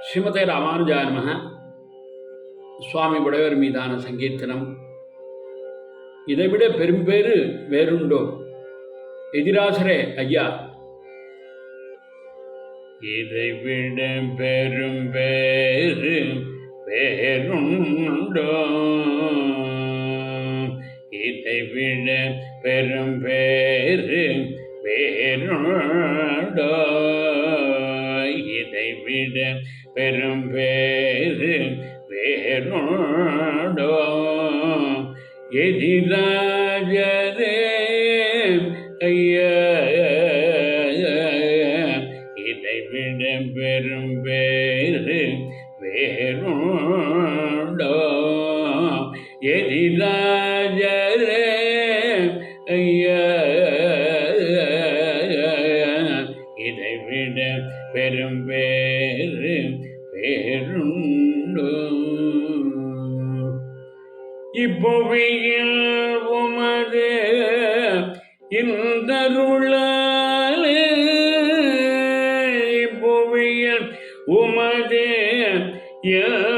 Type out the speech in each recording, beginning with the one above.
ஸ்ரீமதே ராமானுஜாய நமக. சுவாமி உடையவர் மீதான சங்கீர்த்தனம். இதைவிட பெரும்பேறு வேறுண்டோ? எதிராசரே ஐயா. இதைவிட பெரும் பேரு வேறுண்டோ? இதைவிட பெரும் பேரு வேறுண்டோ? இதைவிட பெரும் பேரு வேறுண்டோ எதிராஜரே ஐயா இதைவிட பெரும் பேரு வேறுண்டோ எதிராஜரே இதைவிட பெரும் பேரு வேறுண்டோ. இப்புவியில் உமது இந்தருளாலே இப்புவியில் உமது இந்தருளாலே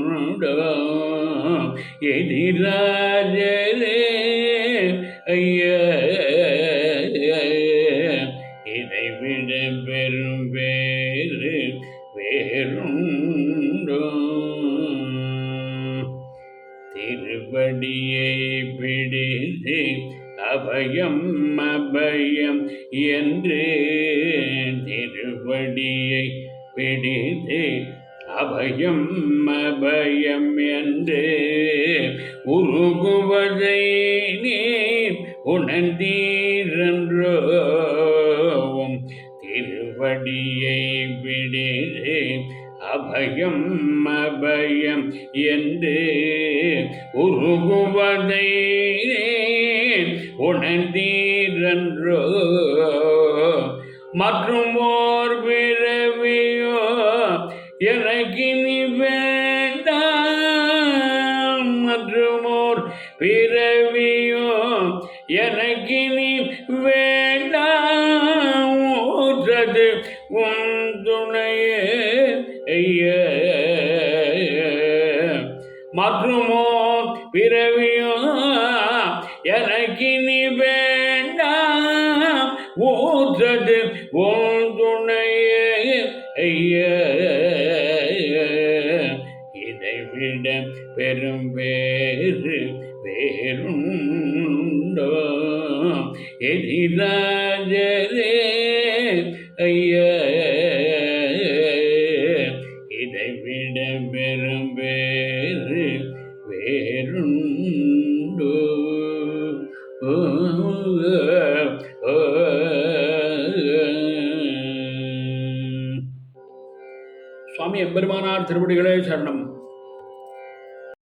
வேறுண்டோ எதிராஜரே ஐயா இதை விட பெரும் வேறு வேறுண்டோ திருப்படியை பிடித்து அபயம் அபயம் என்று திருவடியை பிடித்து அபயம் அபயம் என்று உருகுவதை நீ உணர்ந்தீரன்றோவும் திருவடியை பிடித்து அபயம் அபயம் என்று உருகுவதை உணர்ந்தீரன்றோ மற்றும் ஓர் பிறவி எனக்கினி வேண்டாம் மற்றும் ஓர் பிறவியோ எனக்கினி வேண்டாம் ஊற்றது உன் துணையே ஐயா. மற்றுமோ பிறவியோ எனக்கினி வேண்டாம் ஊற்றது உன் துணையே ஐயா. வேறுண்டோ எதிராஜரே ஐயா இதை பெரும் வேறு வேறுண்டோ சுவாமி எம்பெருமானார் திருவடிகளே சரணம்.